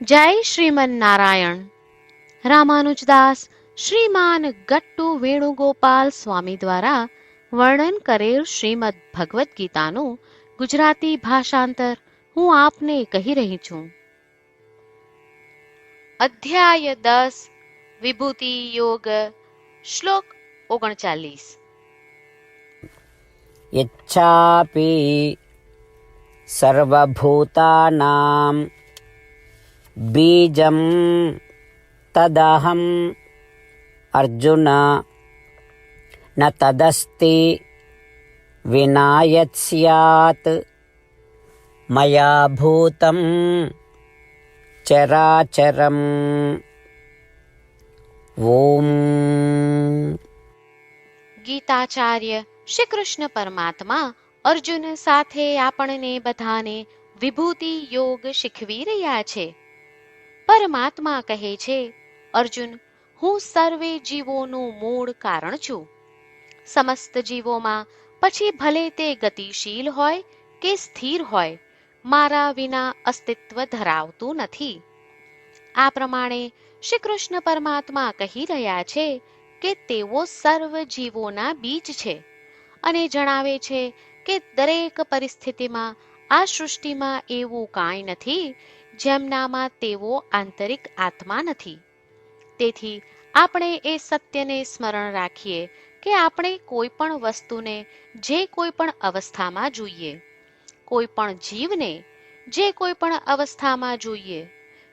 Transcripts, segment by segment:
જય શ્રીમન નારાયણ રામાનુજદાસ શ્રીમાન ગટ્ટુ વેણુગોપાલ સ્વામી દ્વારા વર્ણન કરેલ શ્રીમદ ભગવદ્ ગીતાનું ગુજરાતી ભાષાંતર હું આપને કહી રહી છું. અધ્યાય દસ, વિભૂતિ યોગ, શ્લોક ઓગણચાલીસ. યચ્છાપી સર્વભૂતાનામ बीजं तदहम् अर्जुन न तदस्ति विना यत् स्यात् मया भूतं चराचरम् ॐ ગીતાચાર્ય શ્રી કૃષ્ણ પરમાત્મા અર્જુન સાથે આપણને બધાને વિભૂતિ યોગ શીખવી રહ્યા છે પરમાત્મા કહે છે, અર્જુન, હું સર્વે જીવોનું મૂળ કારણ છું. સમસ્ત જીવોમાં પછી ભલે તે ગતિશીલ હોય કે સ્થિર હોય, મારા વિના અસ્તિત્વ ધરાવતું નથી. આ પ્રમાણે શ્રી કૃષ્ણ પરમાત્મા કહી રહ્યા છે કે તેઓ સર્વ જીવોના બીજ છે અને જણાવે છે કે દરેક પરિસ્થિતિમાં આ સૃષ્ટિમાં એવું કાંઈ નથી જેમનામાં તેઓ આંતરિક આત્મા નથી. તેથી આપણે એ સત્યને સ્મરણ રાખીએ કે આપણે કોઈ પણ વસ્તુને જે કોઈ પણ અવસ્થામાં જોઈએ. કોઈ પણ જીવને જે કોઈ પણ અવસ્થામાં જોઈએ.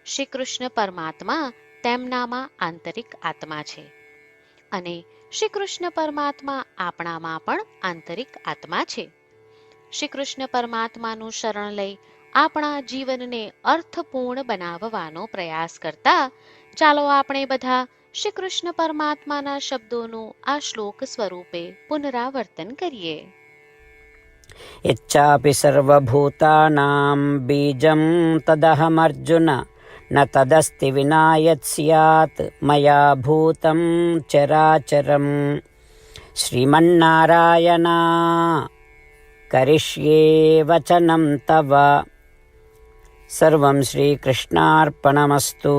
શ્રી કૃષ્ણ પરમાત્મા તેમનામાં આંતરિક આત્મા છે. અને શ્રી કૃષ્ણ પરમાત્મા આપણામાં પણ આંતરિક આત્મા છે. શ્રી કૃષ્ણ પરમાત્માનું શરણ લઈ આપણા જીવનને અર્થપૂર્ણ બનાવવાનો પ્રયાસ કરતા, ચાલો આપણે બધા શ્રી કૃષ્ણ પરમાત્માના શબ્દોનું આ શ્લોક સ્વરૂપે પુનરાવર્તન કરીએ. યચ્ચાપી સર્વભૂતાનાં બીજં તદહમર્જુન, ન તદસ્તિ વિનાયત સ્યાત, મયા ભૂતમ ચરાચરમ. શ્રીમન્નારાયણા, કરિષ્યે વચનમ તવ. સર્વમ શ્રી કૃષ્ણાર્પણમસ્તુ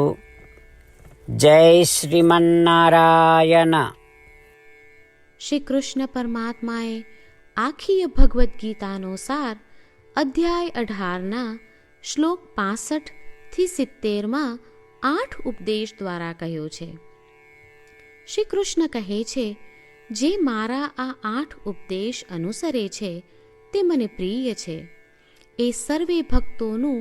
જય શ્રીમન્નારાયણ શ્રી કૃષ્ણ પરમાત્માએ આખી ભગવદ્ ગીતાનો સાર અધ્યાય અઢારના શ્લોક પાસઠથી સિત્તેરમાં આઠ ઉપદેશ દ્વારા કહ્યો છે શ્રી કૃષ્ણ કહે છે જે મારા આ આઠ ઉપદેશ અનુસરે છે તે મને પ્રિય છે એ સર્વે ભક્તોનું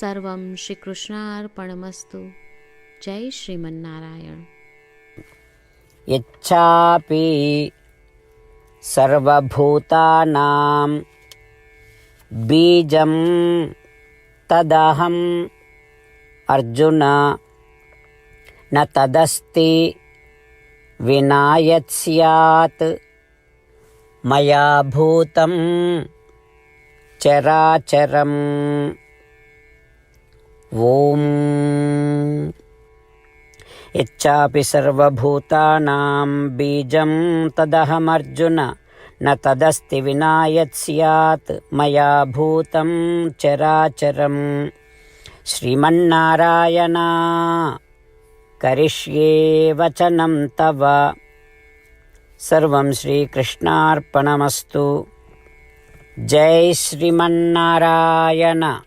సర్వం శ్రీకృష్ణార్పణమస్తు. జై శ్రీమన్నారాయణ. ఇచ్చాపి సర్వభూతానాం బీజం తదహం అర్జున నదస్తి వినాయత్ సత్ మయా భూతం చరాచరం. ఓం. ఇచ్చాపి సర్వభూతానాం బీజం తదహమర్జున న తదస్తి వినాయత్ సత్ మయా భూతం చరాచరం. శ్రీమన్నారాయణ కరిష్యే వచనం తవ. సర్వం శ్రీకృష్ణార్పణమస్తు. జై శ్రీమన్నారాయణ.